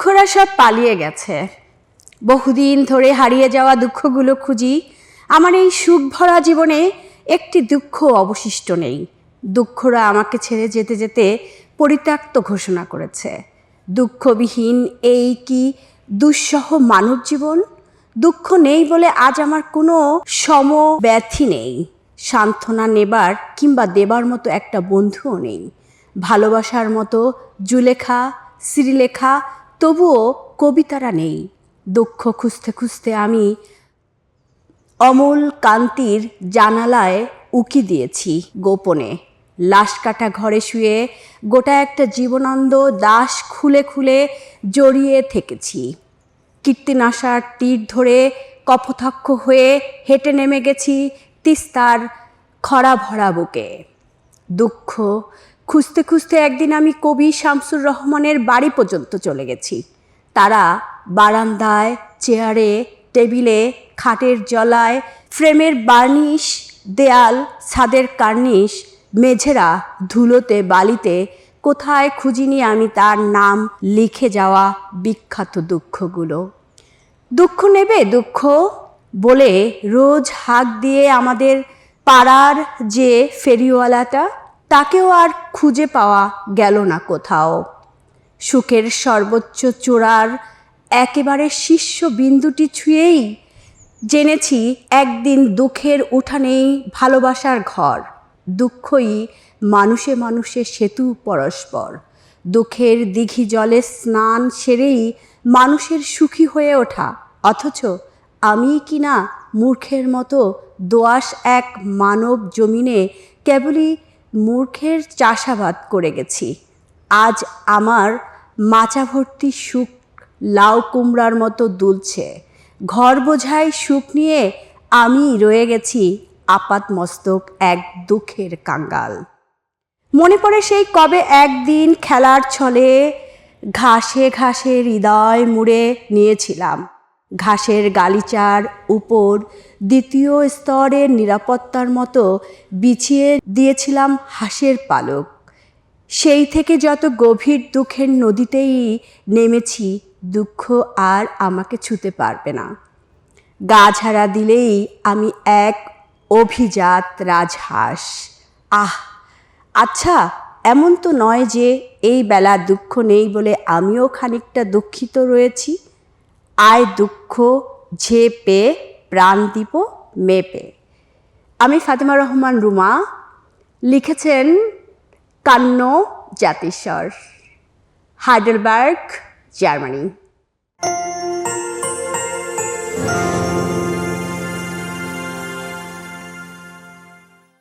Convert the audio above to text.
সব পালিয়ে গেছে। বহুদিন ধরে হারিয়ে যাওয়া দুঃখগুলো খুঁজি আমার এই সুখ ভরা জীবনে একটি দুঃখ অবশিষ্ট নেই। দুঃখরা আমাকে ছেড়ে যেতে যেতে পরিত্যক্ত ঘোষণা করেছে। দুঃখবিহীন এই কি দুঃসহ মানব জীবন? দুঃখ নেই বলে আজ আমার কোনো সমব্যথী নেই। সান্ত্বনা নেবার কিংবা দেবার মতো একটা বন্ধুও নেই। ভালোবাসার মতো জুলেখা, শ্রীলেখা তবুও কবিতারা নেই। দুঃখ খুঁজতে খুঁজতে আমি অমল কান্তির জানালায় উকি দিয়েছি গোপনে। লাশ কাটা ঘরে শুয়ে গোটা একটা জীবনানন্দ দাস খুলে খুলে জড়িয়ে থেকেছি। কীর্তিনাশার তীর ধরে কপথক্ষ হয়ে হেঁটে নেমে গেছি তিস্তার খরা ভরা বুকে। দুঃখ খুঁজতে খুঁজতে একদিন আমি কবি শামসুর রহমানের বাড়ি পর্যন্ত চলে গেছি। তারা বারান্দায়, চেয়ারে, টেবিলে, খাটের জলায়, ফ্রেমের বার্নিশ, দেয়াল, ছাদের কার্নিশ, মেঝেরা, ধুলোতে, বালিতে, কোথায় খুঁজিনি আমি তার নাম লিখে যাওয়া বিখ্যাত দুঃখগুলো। দুঃখ নেবে দুঃখ বলে রোজ হাঁক দিয়ে আমাদের পাড়ার যে ফেরিওয়ালাটা তাকেও আর খুঁজে পাওয়া গেল না কোথাও। সুখের সর্বোচ্চ চূড়ার একেবারে শীর্ষ বিন্দুটি ছুঁয়েই জেনেছি একদিন দুঃখের উঠানেই ভালোবাসার ঘর। দুঃখই মানুষে মানুষে সেতু পরস্পর। দুঃখের দিঘি জলে স্নান সেরেই মানুষের সুখী হয়ে ওঠা। অথচ আমি কি না মূর্খের মতো দোয়াশ এক মানব জমিনে কেবলই মূর্খের চাষাবাদ করে গেছি। আজ আমার মাচা ভর্তি সুখ লাউ কুমড়ার মতো দুলছে। ঘর বোঝাই সুখ নিয়ে আমি রয়ে গেছি আপাত মস্তক এক দুঃখের কাঙ্গাল। মনে পড়ে সেই কবে একদিন খেলার ছলে ঘাসে ঘাসে হৃদয় মুড়ে নিয়েছিলাম। ঘাসের গালিচার উপর দ্বিতীয় স্তরের নিরাপত্তার মতো বিছিয়ে দিয়েছিলাম হাঁসের পালক। সেই থেকে যত গভীর দুঃখের নদীতেই নেমেছি, দুঃখ আর আমাকে ছুতে পারবে না। গা ঝাড়া দিলেই আমি এক অভিজাত রাজহাঁস। আহ আচ্ছা এমন তো নয় যে এই বেলা দুঃখ নেই বলে আমিও খানিকটা দুঃখিত রয়েছি। আয়, দুঃখ ঝে পে প্রাণ দিব, মেপে। আমি ফাতেমা রহমান রুমা। লিখেছেন কান্ন জাতিস্বর, হাইডেলবার্গ, জার্মানি।